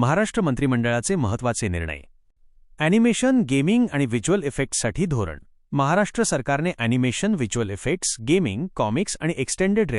महाराष्ट्र मंत्रिमंडळाचे महत्त्वाचे निर्णय. ॲनिमेशन गेमिंग आणि व्हिज्युअल इफेक्ट्ससाठी धोरण. महाराष्ट्र सरकारने animation visual effects gaming comics आणि एक्सटेंडेड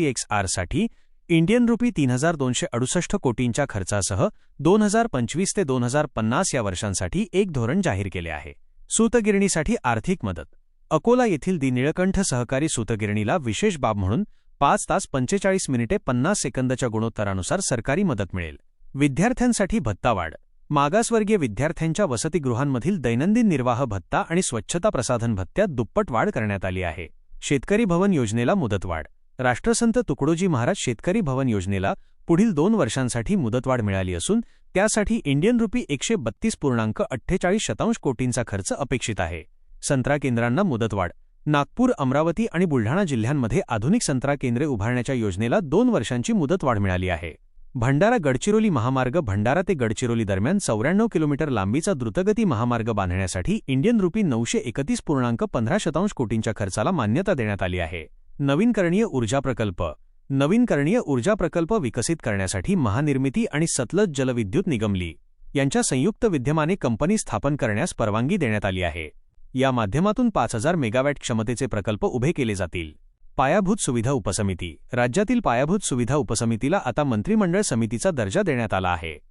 एक्स आरसाठी इंडियन रुपी तीन हजार दोनशे अडुसष्ट कोटींच्या खर्चासह दोन हजार पंचवीस ते दोन हजार पन्नास या वर्षांसाठी एक धोरण जाहीर केले आहे. सूतगिरणीसाठी आर्थिक मदत. अकोला येथील दि निळकंठ सहकारी सूतगिरणीला विशेष बाब म्हणून पाच तास पंचेचाळीस मिनिटे पन्नास सेकंदच्या गुणोत्तरानुसार सरकारी मदत मिळेल. विद्यार्थ्यांसाठी भत्तावाढ. मागासवर्गीय विद्यार्थ्यांच्या वसतिगृहांमधील दैनंदिन निर्वाह भत्ता आणि स्वच्छता प्रसाधन भत्त्यात दुप्पट वाढ करण्यात आली आहे. शेतकरी भवन योजनेला मुदतवाढ. राष्ट्रसंत तुकडोजी महाराज शेतकरी भवन योजनेला पुढील दोन वर्षांसाठी मुदतवाढ मिळाली असून त्यासाठी इंडियन रुपी एकशे बत्तीस पूर्णांक अठ्ठेचाळीस शतांश कोटींचा खर्च अपेक्षित आहे. संत्रा केंद्रांना मुदतवाढ. नागपूर अमरावती आणि बुलढाणा जिल्ह्यांमध्ये आधुनिक संत्रा केंद्रे उभारण्याच्या योजनेला दोन वर्षांची मुदतवाढ मिळाली आहे. भंडारा गडचिरोली महामार्ग भंडारा ते गडचिरोली दरम्यान चौऱ्याण्णव किलोमीटर लांबीचा द्रुतगती महामार्ग बांधण्यासाठी इंडियन रुपी नऊशे एकतीस पूर्णांक पंधरा शतांश कोटींच्या खर्चाला मान्यता देण्यात आली आहे. नवीनकरणीय ऊर्जा प्रकल्प. नवीनकरणीय ऊर्जा प्रकल्प विकसित करण्यासाठी महानिर्मिती आणि सतलज जलविद्युत निगमली यांच्या संयुक्त विद्यमाने कंपनी स्थापन करण्यास परवानगी देण्यात आली आहे. या माध्यमातून पाच हजार मेगावॅट क्षमतेचे प्रकल्प उभे केले जातील. पायाभूत सुविधा उपसमिती. राज्यातील पायाभूत सुविधा उपसमितीला आता मंत्रिमंडळ समितीचा दर्जा देण्यात आला आहे.